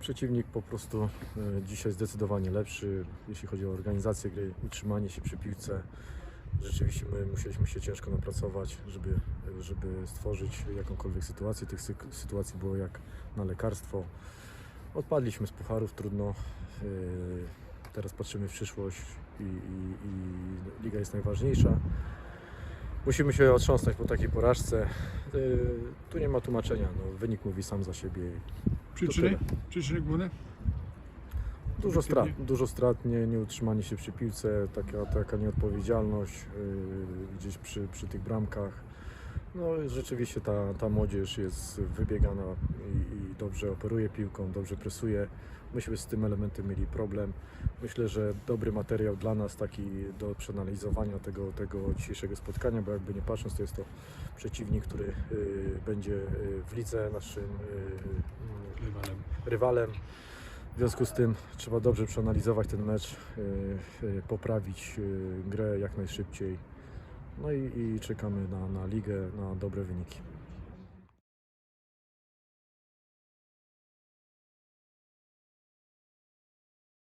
Przeciwnik po prostu e, dzisiaj zdecydowanie lepszy, jeśli chodzi o organizację gry, utrzymanie się przy piłce. Rzeczywiście my musieliśmy się ciężko napracować, żeby, żeby stworzyć jakąkolwiek sytuację. Tych sy- sytuacji było jak na lekarstwo. Odpadliśmy z pucharów, trudno. E, Teraz patrzymy w przyszłość i, i, i liga jest najważniejsza. Musimy się otrząsnąć po takiej porażce. E, Tu nie ma tłumaczenia. No, wynik mówi sam za siebie. Przyczyny? Przyczyny główne? Dużo strat, dużo strat, nie, nieutrzymanie się przy piłce, taka, taka nieodpowiedzialność yy, gdzieś przy, przy tych bramkach. No rzeczywiście ta, ta młodzież jest wybiegana i, i dobrze operuje piłką, dobrze presuje. Myśmy z tym elementem mieli problem. Myślę, że dobry materiał dla nas taki do przeanalizowania tego, tego dzisiejszego spotkania, bo jakby nie patrząc, to jest to przeciwnik, który yy, będzie yy, w lidze naszym yy, Rywalem. rywalem. W związku z tym trzeba dobrze przeanalizować ten mecz, poprawić grę jak najszybciej. No i, i czekamy na, na ligę, na dobre wyniki.